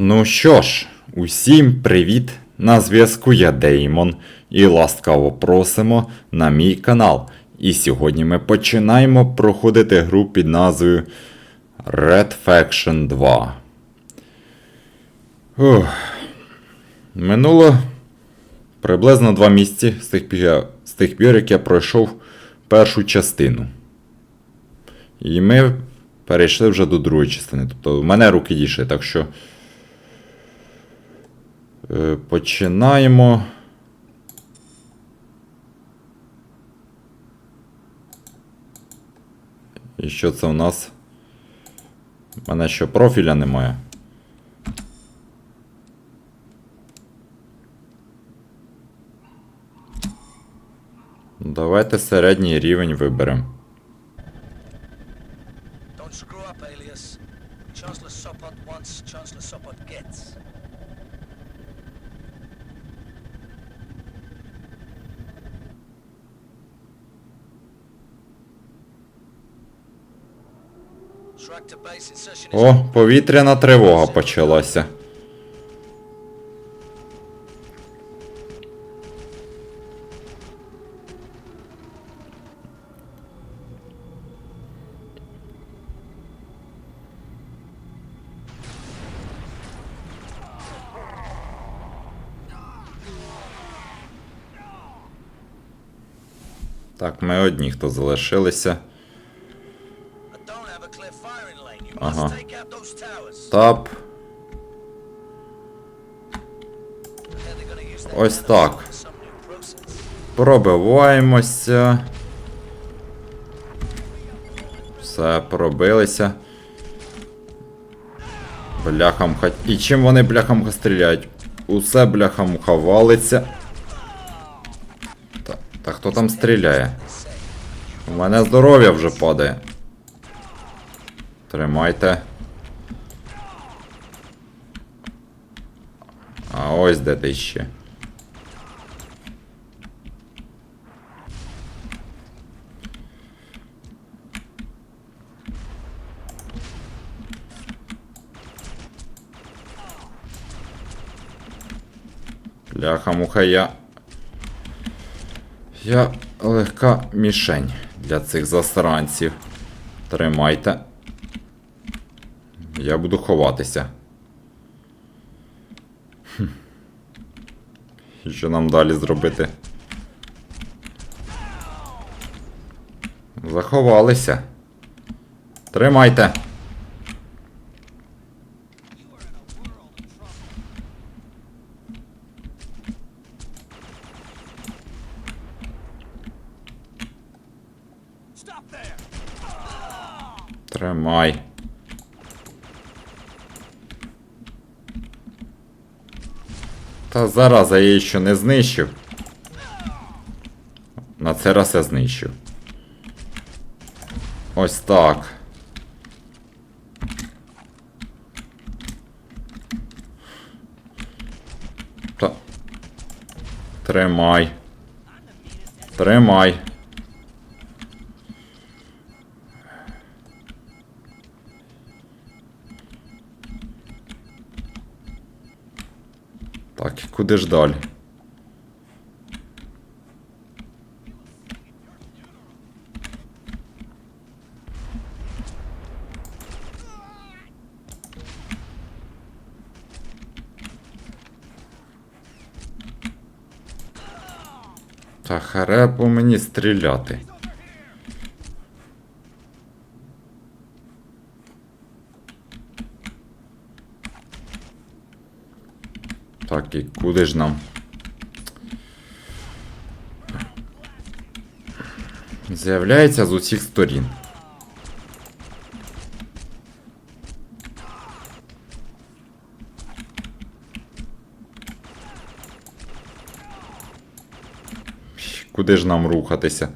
Ну що ж, усім привіт! На зв'язку я Деймон і ласкаво просимо на мій канал. І сьогодні ми починаємо проходити гру під назвою Red Faction 2. Ух. Минуло приблизно два місяці з тих пір, з тих пір, як я пройшов першу частину. І ми перейшли вже до другої частини. Тобто в мене руки дійшли, так що. Е, Починаємо. І що це у нас? У мене що профіля немає. Давайте середній рівень виберемо. О, повітряна тривога почалася. Так, ми одні, хто залишилися. Towers. Тап. Ось так. Пробиваємося. Все, пробилися. Бляхамха. І чим вони бляхамха стріляють? Усе бляхамха валиться. Та, та хто там стріляє? У мене здоров'я вже падає. Тримайте. А ось де ти ще. Бляха муха я. Я легка мішень для цих засранців. Тримайте. Я буду ховатися. Хм. Що нам далі зробити? Заховалися. Тримайте. Тримай. Та зараза я її ще не знищив. На цей раз я знищив. Ось так. Та. Тримай. Тримай. Так, куди ж далі? Та харе по мені стріляти. Так, і куди ж нам? З'являється з усіх сторін. Куди ж нам рухатися?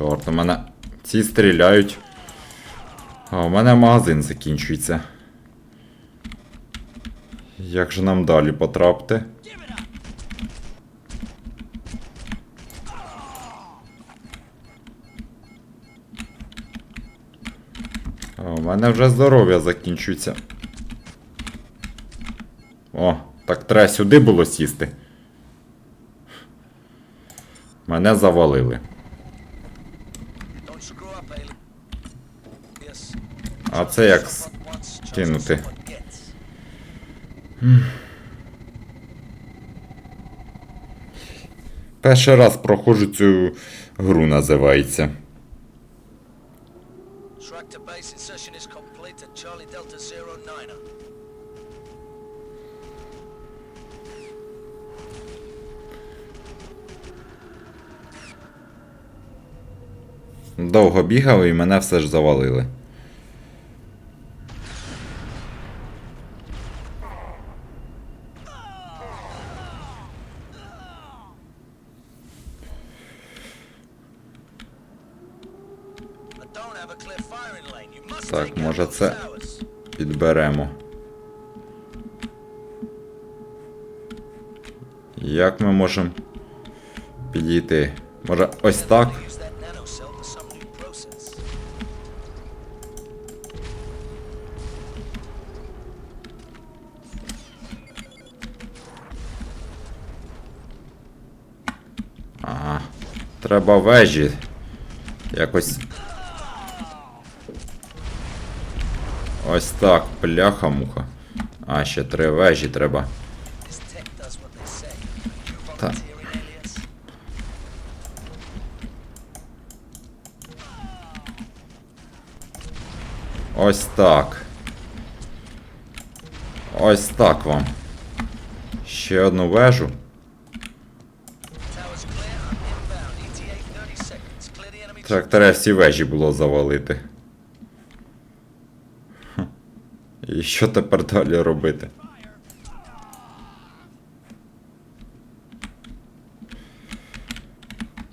Чорт, у мене ці стріляють. А у мене магазин закінчується. Як же нам далі потрапити? А у мене вже здоров'я закінчується. О, так треба сюди було сісти. Мене завалили. А це як Sopot once, кинути? Chancellor Sopot gets. Перший раз проходжу цю гру називається. Довго бігав і мене все ж завалили. Підійти? Може ось так? Ага. Треба вежі. Якось. Ось так, пляха-муха. А, ще три вежі треба. Ось так. Ось так вам. Ще одну вежу. Towers clear. I'm inbound. ETA 30 seconds. Clear the enemy. Так, треба всі вежі було завалити. І що тепер далі робити?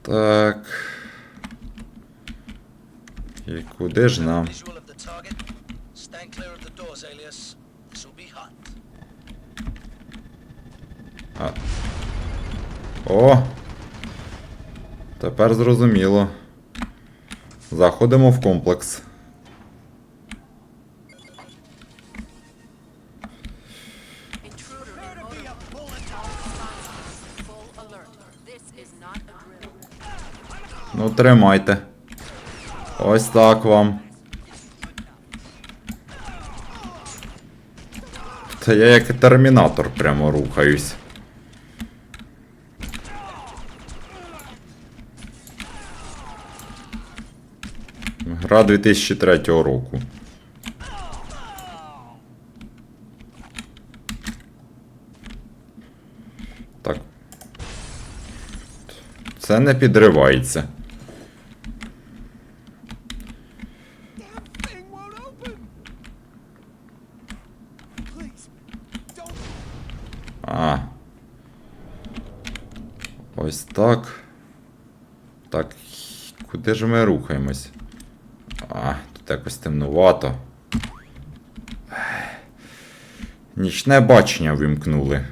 Так. І куди ж нам? О! Тепер зрозуміло. Заходимо в комплекс. Ну, тримайте. Ось так вам. Та я як термінатор прямо рухаюсь. Гра 2003 року. Так. Це не підривається. А. Ось так. Так. Куди ж ми рухаємось? Якось темнувато. Нічне бачення вимкнули.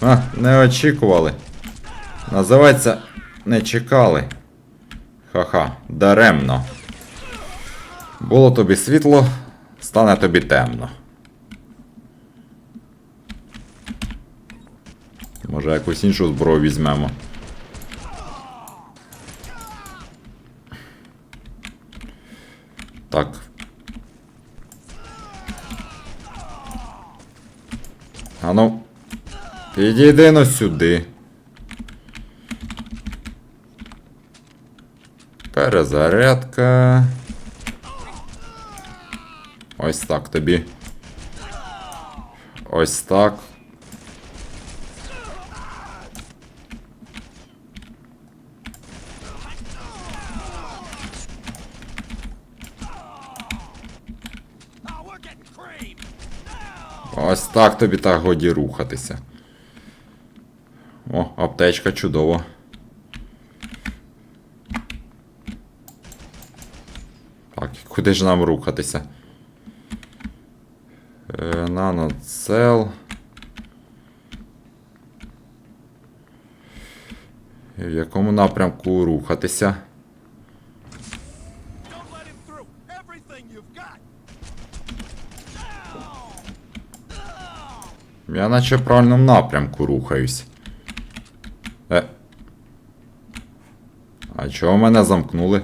А, не очікували. Називається не чекали. Ха-ха, даремно. Було тобі світло, стане тобі темно. Може якусь іншу зброю візьмемо. Так. Ану. Підійди ну сюди. Перезарядка. Ось так тобі. Ось так. Так тобі так годі рухатися. О, аптечка чудово. Так, куди ж нам рухатися? Е, наноцел. В якому напрямку рухатися? Я наче в правильному напрямку рухаюсь. Е. А чого мене замкнули?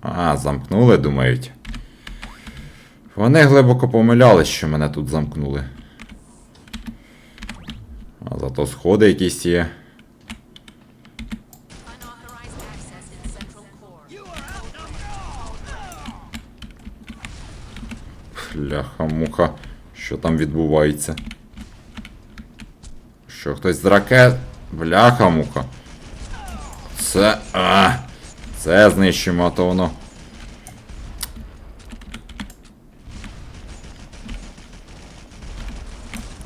А, замкнули, думають. Вони глибоко помилялись, що мене тут замкнули. А зато сходи якісь є. Бляха-муха, що там відбувається? Що хтось з ракет? Бляха-муха. Це. А, це знищимо, а то воно.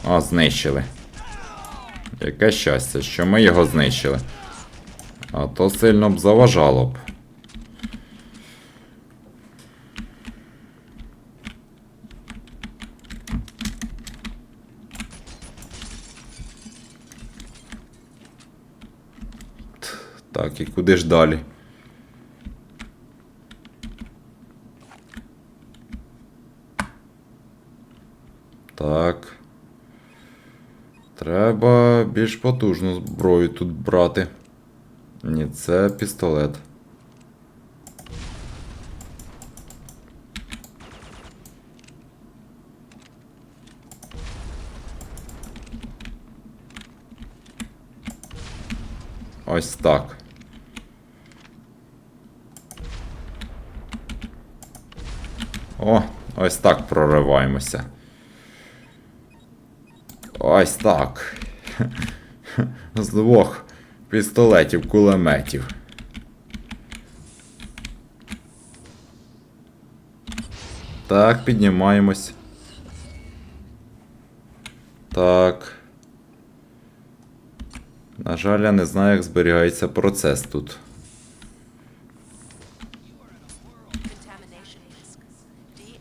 О, знищили. Яке щастя, що ми його знищили. А то сильно б заважало б. Так, і куди ж далі? Так. Треба більш потужну зброю тут брати. Ні, це пістолет. Ось так. О, ось так прориваємося. Ось так. З двох пістолетів, кулеметів. Так, піднімаємось. Так. На жаль, я не знаю, як зберігається процес тут.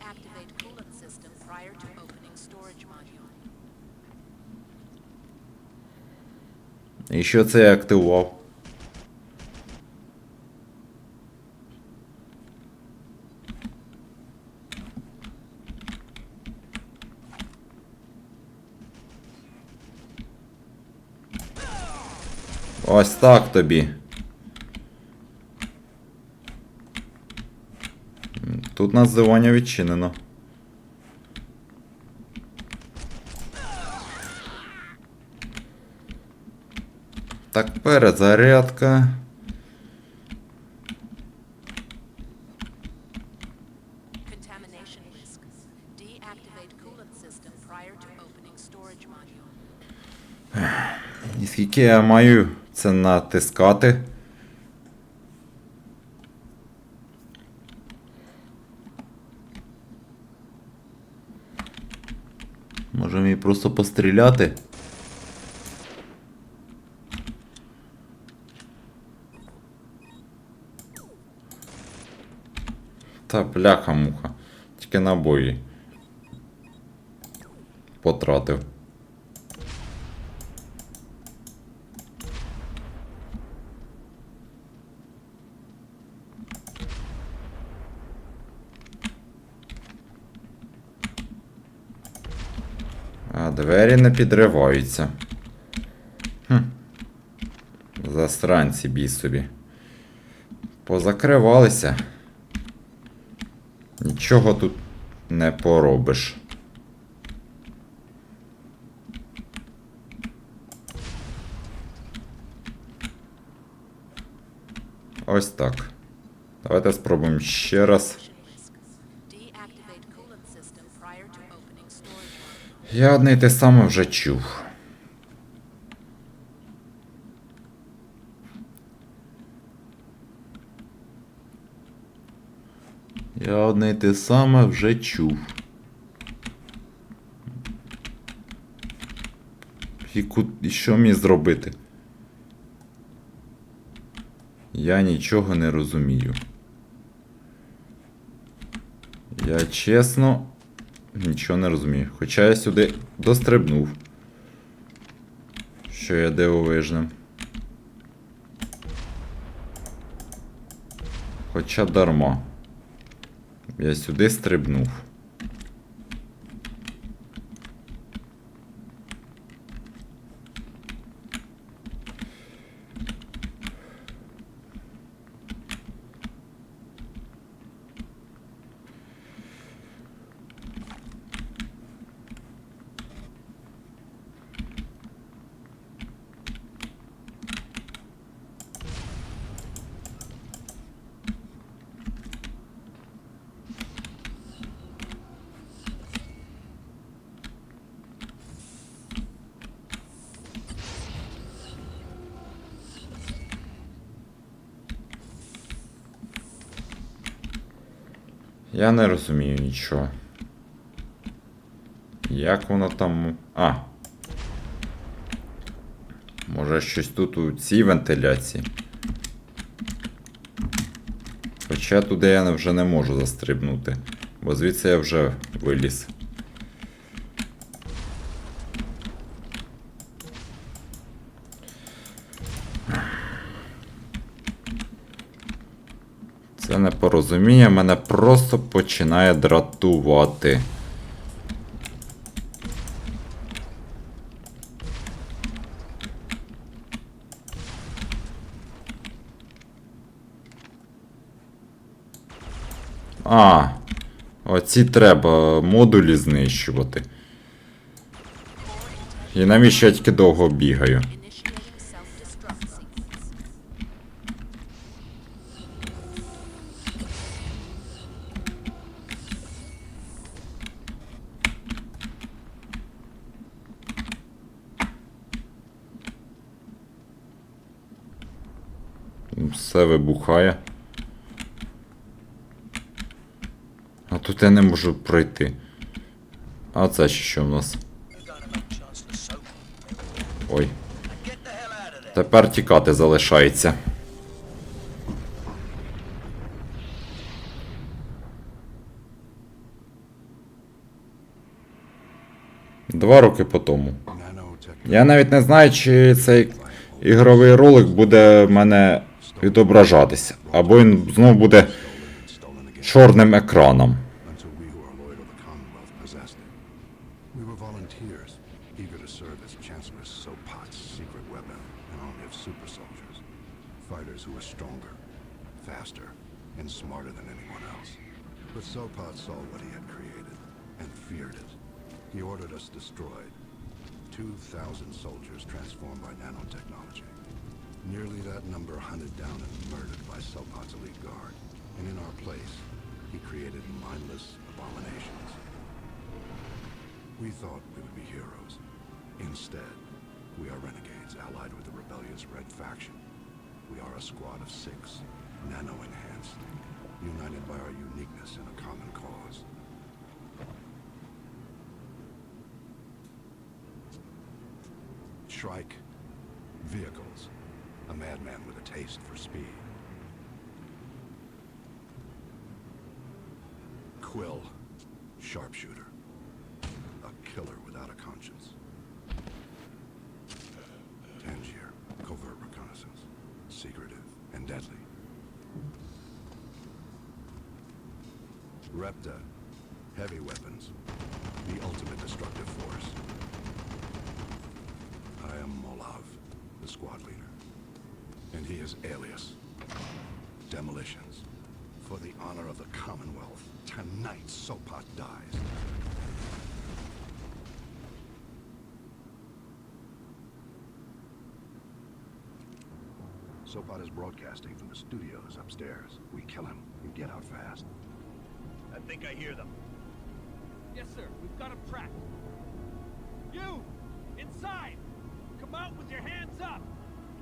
Deactivate coolant system prior to opening storage module. І що це я активував? Ось так тобі. М, Тут називання відчинено. Так, перезарядка. Contamination risk. Deactivate coolant system prior to opening storage module. І скільки я маю це натискати? Може мені просто постріляти? Та бляха-муха. Тільки набої. Потратив. А двері не підриваються. Хм. Застранці бій собі. Позакривалися. Нічого тут не поробиш. Ось так. Давайте спробуємо ще раз. Risk. Deactivate coolant system prior to opening storage module. Я одне й те саме вже чув. Я одне й те саме вже чув. І, ку... і що мені зробити? Я нічого не розумію. Я чесно нічого не розумію. Хоча я сюди дострибнув. що я дивовижним. Хоча дарма. Я сюди стрибнув. Я не розумію нічого. Як воно там. А. Може щось тут у цій вентиляції. Хоча туди я вже не можу застрибнути, бо звідси я вже виліз. Непорозуміння мене просто починає дратувати. А, оці треба модулі знищувати. І навіщо я тільки довго бігаю? Все вибухає. А тут я не можу пройти. А це ще що в нас? Ой. Тепер тікати залишається. Два роки по тому. Я навіть не знаю, чи цей ігровий ролик буде в мене відображатися. Або він знову буде чорним екраном. He ordered us destroyed. 2,000 soldiers transformed by nanotechnology. Nearly that number hunted down and murdered by Sopot's elite guard. And in our place, he created mindless abominations. We thought we would be heroes. Instead, we are renegades allied with the rebellious Red Faction. We are a squad of six, nano-enhanced, united by our uniqueness in a common cause. Shrike, vehicles, madman with a taste for speed. Quill, sharpshooter, a killer without a conscience. Tangier, covert reconnaissance, secretive and deadly. Repta, heavy weapons, the ultimate destructive force. I am Molav, the squad leader. And he is Alias. Demolitions. For the honor of the Commonwealth, tonight Sopat dies. Sopat is broadcasting from the studios upstairs. We kill him. We get out fast. I think I hear them. Yes, sir. We've got him tracked. You! Inside! Come out with your hands up!